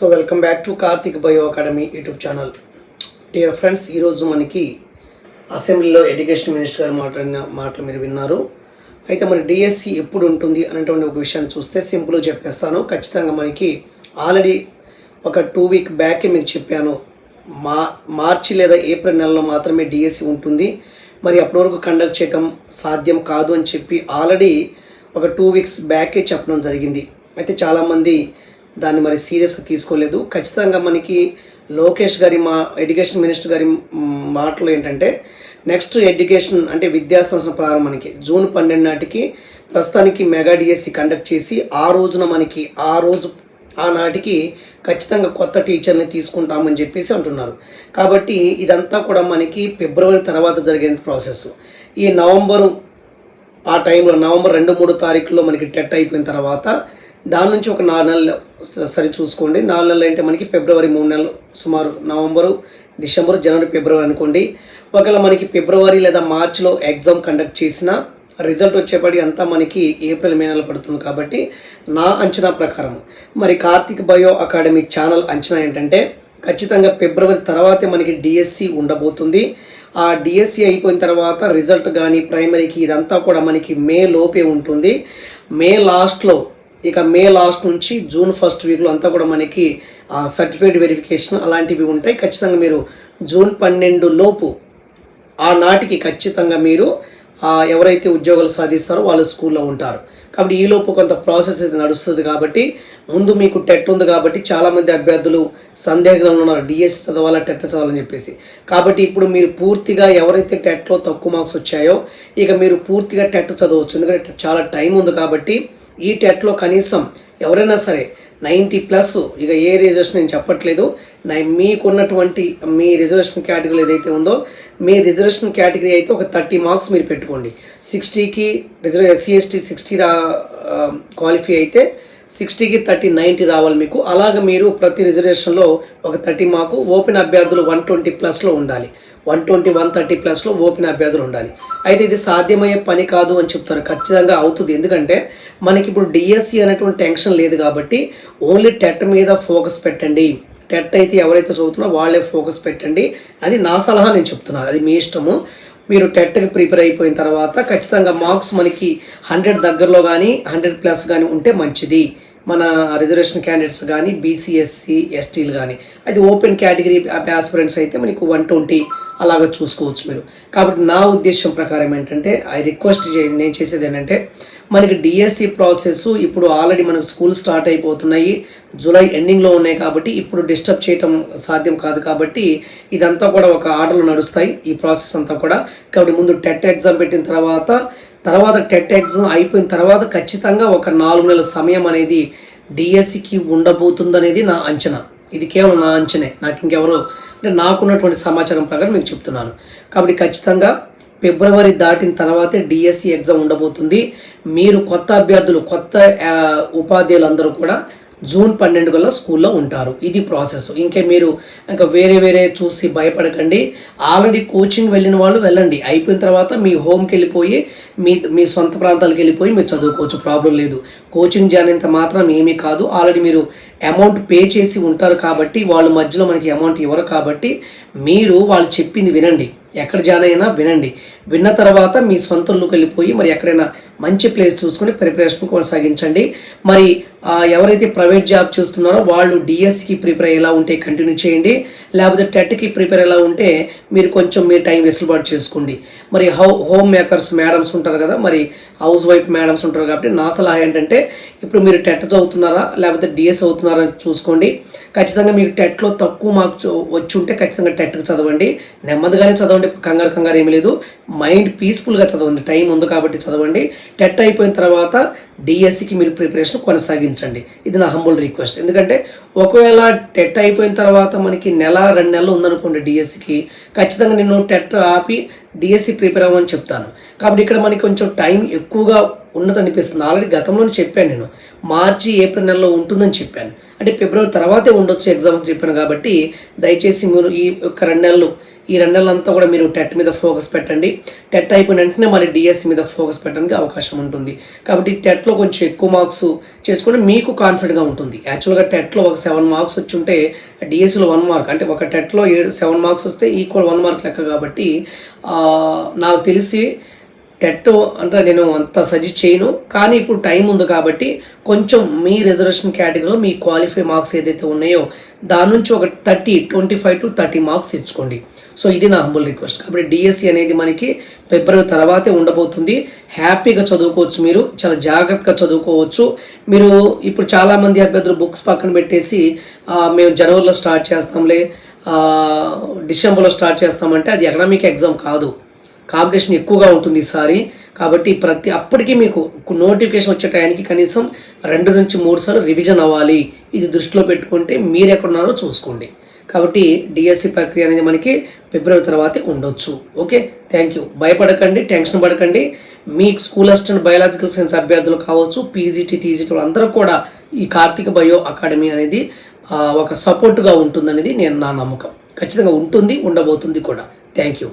So welcome back to Karthik bio academy YouTube channel. Dear friends ఈరోజు మనకి అసెంబ్లీలో education minister గారు మాట్లాడిన మాటలు మీరు విన్నారు. అయితే మరి డిఎస్సి ఎప్పుడు ఉంటుంది అనేటువంటి ఒక విషయాన్ని చూస్తే సింపుల్గా చెప్పేస్తాను. ఖచ్చితంగా మనకి ఆల్రెడీ ఒక టూ వీక్ బ్యాకే మీకు చెప్పాను. మా మార్చి లేదా ఏప్రిల్ నెలలో మాత్రమే డిఎస్సి ఉంటుంది. మరి అప్పటి వరకు కండక్ట్ చేయటం సాధ్యం కాదు అని చెప్పి ఆల్రెడీ ఒక టూ వీక్స్ బ్యాకే చెప్పడం జరిగింది. అయితే చాలామంది దాన్ని మరి సీరియస్గా తీసుకోలేదు. ఖచ్చితంగా మనకి లోకేష్ గారి మా ఎడ్యుకేషన్ మినిస్టర్ గారి మాటలు ఏంటంటే నెక్స్ట్ ఎడ్యుకేషన్ అంటే విద్యా సంవత్సరం ప్రారంభానికి జూన్ పన్నెండు నాటికి ప్రస్తుతానికి మెగా డిఎస్సి కండక్ట్ చేసి ఆ రోజున మనకి ఆ రోజు ఆనాటికి ఖచ్చితంగా కొత్త టీచర్ని తీసుకుంటామని చెప్పేసి అంటున్నారు. కాబట్టి ఇదంతా కూడా మనకి ఫిబ్రవరి తర్వాత జరిగిన ప్రాసెస్. ఈ నవంబరు ఆ టైంలో నవంబర్ రెండు మూడు తారీఖులో మనకి టెట్ అయిపోయిన తర్వాత దాని నుంచి ఒక నాలుగు నెలలు సరి చూసుకోండి. నాలుగు నెలలు అంటే మనకి ఫిబ్రవరి మూడు నెలలు సుమారు నవంబరు డిసెంబర్ జనవరి ఫిబ్రవరి అనుకోండి. ఒకవేళ మనకి ఫిబ్రవరి లేదా మార్చిలో ఎగ్జామ్ కండక్ట్ చేసిన రిజల్ట్ వచ్చేపటి అంతా మనకి ఏప్రిల్ మే నెల పడుతుంది కాబట్టి నా అంచనా ప్రకారం. మరి కార్తిక్ బయో అకాడమీ ఛానల్ అంచనా ఏంటంటే ఖచ్చితంగా ఫిబ్రవరి తర్వాతే మనకి డిఎస్సి ఉండబోతుంది. ఆ డిఎస్సి అయిపోయిన తర్వాత రిజల్ట్ కానీ ప్రైమరీకి ఇదంతా కూడా మనకి మే లోపే ఉంటుంది. మే లాస్ట్లో ఇక మే లాస్ట్ నుంచి జూన్ ఫస్ట్ వీక్లో అంతా కూడా మనకి సర్టిఫికేట్ వెరిఫికేషన్ అలాంటివి ఉంటాయి. ఖచ్చితంగా మీరు జూన్ పన్నెండు లోపు ఆ నాటికి ఖచ్చితంగా మీరు ఎవరైతే ఉద్యోగాలు సాధిస్తారో వాళ్ళు స్కూల్లో ఉంటారు. కాబట్టి ఈలోపు కొంత ప్రాసెస్ ఇది నడుస్తుంది కాబట్టి ముందు మీకు టెట్ ఉంది కాబట్టి చాలామంది అభ్యర్థులు సందేహంలో ఉన్నారు. డిఎస్ చదవాలా టెట్ చదవాలని చెప్పేసి. కాబట్టి ఇప్పుడు మీరు పూర్తిగా ఎవరైతే టెట్లో తక్కువ మార్క్స్ వచ్చాయో ఇక మీరు పూర్తిగా టెట్ చదవచ్చు. ఎందుకంటే చాలా టైం ఉంది కాబట్టి ఈ టెట్లో కనీసం ఎవరైనా సరే నైంటీ ప్లస్ ఇక ఏ రిజర్వేషన్ నేను చెప్పట్లేదు. మీకున్నటువంటి మీ రిజర్వేషన్ కేటగిరీ ఏదైతే ఉందో మీ రిజర్వేషన్ కేటగిరీ అయితే ఒక థర్టీ మార్క్స్ మీరు పెట్టుకోండి. సిక్స్టీకి రిజర్వ్ ఎస్సీ ఎస్టీ సిక్స్టీ రా క్వాలిఫై అయితే సిక్స్టీకి థర్టీ నైంటీ రావాలి మీకు. అలాగ మీరు ప్రతి రిజర్వేషన్లో ఒక థర్టీ మార్కు ఓపెన్ అభ్యర్థులు వన్ ట్వంటీ ప్లస్లో ఉండాలి. వన్ ట్వంటీ వన్ థర్టీ ప్లస్లో ఓపెన్ అభ్యర్థులు ఉండాలి. అయితే ఇది సాధ్యమయ్యే పని కాదు అని చెప్తారు. ఖచ్చితంగా అవుతుంది. ఎందుకంటే మనకి ఇప్పుడు డిఎస్సి అనేటువంటి టెన్షన్ లేదు కాబట్టి ఓన్లీ టెట్ మీద ఫోకస్ పెట్టండి. టెట్ అయితే ఎవరైతే చదువుతున్నారో వాళ్ళే ఫోకస్ పెట్టండి. అది నా సలహా నేను చెప్తున్నాను. అది మీ ఇష్టము. మీరు టెట్కి ప్రిపేర్ అయిపోయిన తర్వాత ఖచ్చితంగా మార్క్స్ మనకి హండ్రెడ్ దగ్గరలో కానీ హండ్రెడ్ ప్లస్ కానీ ఉంటే మంచిది. మన రిజర్వేషన్ క్యాండిడేట్స్ కానీ బీసీఎస్సీ ఎస్టీలు కానీ అది ఓపెన్ కేటగిరీ ఆస్పిరెంట్స్ అయితే మనకు వన్ ట్వంటీ అలాగ చూసుకోవచ్చు మీరు. కాబట్టి నా ఉద్దేశం ప్రకారం ఏంటంటే ఐ రిక్వెస్ట్ చే నేను చేసేది ఏంటంటే మనకి డిఎస్సి ప్రాసెస్ ఇప్పుడు ఆల్రెడీ మనకు స్కూల్ స్టార్ట్ అయిపోతున్నాయి. జూలై ఎండింగ్లో ఉన్నాయి కాబట్టి ఇప్పుడు డిస్టర్బ్ చేయటం సాధ్యం కాదు కాబట్టి ఇదంతా కూడా ఒక ఆటలు నడుస్తాయి. ఈ ప్రాసెస్ అంతా కూడా. కాబట్టి ముందు టెట్ ఎగ్జామ్ పెట్టిన తర్వాత తర్వాత టెట్ ఎగ్జామ్ అయిపోయిన తర్వాత ఖచ్చితంగా ఒక నాలుగు నెలల సమయం అనేది డిఎస్సికి ఉండబోతుందనేది నా అంచనా. ఇది కేవలం నా అంచనే. నాకు ఇంకెవరో అంటే నాకున్నటువంటి సమాచారం ప్రకారం మీకు చెప్తున్నాను. కాబట్టి ఖచ్చితంగా ఫిబ్రవరి దాటిన తర్వాతే డిఎస్సి ఎగ్జామ్ ఉండబోతుంది. మీరు కొత్త అభ్యర్థులు కొత్త ఉపాధ్యాయులు అందరూ కూడా జూన్ పన్నెండు కల్లా స్కూల్లో ఉంటారు. ఇది ప్రాసెస్. ఇంకే మీరు ఇంకా వేరే వేరే చూసి భయపడకండి. ఆల్రెడీ కోచింగ్ వెళ్ళిన వాళ్ళు వెళ్ళండి. అయిపోయిన తర్వాత మీ హోమ్కి వెళ్ళిపోయి మీ మీ సొంత ప్రాంతాలకు వెళ్ళిపోయి మీరు చదువుకోవచ్చు. ప్రాబ్లం లేదు. కోచింగ్ జాయినంత మాత్రం ఏమీ కాదు. ఆల్రెడీ మీరు అమౌంట్ పే చేసి ఉంటారు కాబట్టి వాళ్ళ మధ్యలో మనకి అమౌంట్ ఇవ్వరు కాబట్టి మీరు వాళ్ళు చెప్పింది వినండి. ఎక్కడ జాయిన్ అయినా వినండి. విన్న తర్వాత మీ సొంతంలోకి వెళ్ళిపోయి మరి ఎక్కడైనా మంచి ప్లేస్ చూసుకుని ప్రిపరేషన్ కొనసాగించండి. మరి ఎవరైతే ప్రైవేట్ జాబ్ చూస్తున్నారో వాళ్ళు డిఎస్కి ప్రిపేర్ ఎలా ఉంటే కంటిన్యూ చేయండి. లేకపోతే టెట్కి ప్రిపేర్ ఎలా ఉంటే మీరు కొంచెం మీ టైం వెసులుబాటు చేసుకోండి. మరి హౌ హోమ్ మేకర్స్ మేడమ్స్ ఉంటారు కదా మరి హౌస్ వైఫ్ మేడమ్స్ ఉంటారు కాబట్టి నా సలహా ఏంటంటే ఇప్పుడు మీరు టెట్ చదువుతున్నారా లేకపోతే డిఎస్ అవుతున్నారా చూసుకోండి. ఖచ్చితంగా మీకు టెట్లో తక్కువ మార్క్స్ వచ్చి ఉంటే ఖచ్చితంగా టెట్కి చదవండి. నెమ్మదిగానే చదవండి కంగారు కంగారు ఏమీ లేదు. మైండ్ పీస్ఫుల్గా చదవండి. టైం ఉంది కాబట్టి చదవండి. టెట్ అయిపోయిన తర్వాత డిఎస్సికి మీరు ప్రిపరేషన్ కొనసాగించండి. ఇది నా హంబుల్ రిక్వెస్ట్. ఎందుకంటే ఒకవేళ టెట్ అయిపోయిన తర్వాత మనకి నెల రెండు నెలలు ఉందనుకోండి డిఎస్సికి ఖచ్చితంగా నేను టెట్ ఆపి డిఎస్సి ప్రిపేర్ అవ్వమని చెప్తాను. కాబట్టి ఇక్కడ మనకి కొంచెం టైం ఎక్కువగా ఉన్నది అనిపిస్తుంది ఆల్రెడీ గతంలోనే చెప్పాను నేను. మార్చి ఏప్రిల్ నెలలో ఉంటుందని చెప్పాను. అంటే ఫిబ్రవరి తర్వాతే ఉండొచ్చు ఎగ్జామ్స్ చెప్పాను కాబట్టి దయచేసి మీరు ఈ యొక్క రెండు నెలలు ఈ రెండు నెలలంతా కూడా మీరు టెట్ మీద ఫోకస్ పెట్టండి. టెట్ అయిపోయిన వెంటనే మళ్ళీ డిఎస్సి మీద ఫోకస్ పెట్టడానికి అవకాశం ఉంటుంది. కాబట్టి టెట్లో కొంచెం ఎక్కువ మార్క్స్ చేసుకుంటే మీకు కాన్ఫిడెంట్గా ఉంటుంది. యాక్చువల్గా టెట్లో ఒక సెవెన్ మార్క్స్ వచ్చి ఉంటే డిఎస్సిలో వన్ మార్క్. అంటే ఒక టెట్లో ఏడు సెవెన్ మార్క్స్ వస్తే ఈక్వల్ వన్ మార్క్ లెక్క కాబట్టి నాకు తెలిసి టెట్ అంటే నేను అంత సజెస్ట్ చేయను. కానీ ఇప్పుడు టైం ఉంది కాబట్టి కొంచెం మీ రిజర్వేషన్ కేటగిరీలో మీ క్వాలిఫై మార్క్స్ ఏదైతే ఉన్నాయో దాని నుంచి ఒక thirty twenty five to thirty marks తెచ్చుకోండి. సో ఇది నా హంబుల్ రిక్వెస్ట్ కాబట్టి డిఎస్సి అనేది మనకి ఫిబ్రవరి తర్వాతే ఉండబోతుంది. హ్యాపీగా చదువుకోవచ్చు మీరు చాలా జాగ్రత్తగా చదువుకోవచ్చు. మీరు ఇప్పుడు చాలామంది అభ్యర్థులు బుక్స్ పక్కన పెట్టేసి మేము జనవరిలో స్టార్ట్ చేస్తాంలే డిసెంబర్లో స్టార్ట్ చేస్తామంటే అది ఎకనామిక్ ఎగ్జామ్ కాదు. కాంపిటీషన్ ఎక్కువగా ఉంటుంది ఈసారి. కాబట్టి ప్రతి అప్పటికి మీకు నోటిఫికేషన్ వచ్చే టైంకి కనీసం రెండు నుంచి మూడు సార్లు రివిజన్ అవ్వాలి. ఇది దృష్టిలో పెట్టుకుంటే మీరు ఎక్కడున్నారో చూసుకోండి. కాబట్టి డిఎస్సి ప్రక్రియ అనేది మనకి ఫిబ్రవరి తర్వాతే ఉండొచ్చు. ఓకే? థ్యాంక్ యూ భయపడకండి టెన్షన్ పడకండి. మీ స్కూల్ అసిస్టెంట్ బయాలజికల్ సైన్స్ అభ్యర్థులు కావచ్చు పీజీటీ టీజీటీ వాళ్ళందరూ కూడా ఈ కార్తీక బయో అకాడమీ అనేది ఒక సపోర్ట్గా ఉంటుందనేది నేను నా నమ్మకం. ఖచ్చితంగా ఉంటుంది ఉండబోతుంది కూడా. Thank you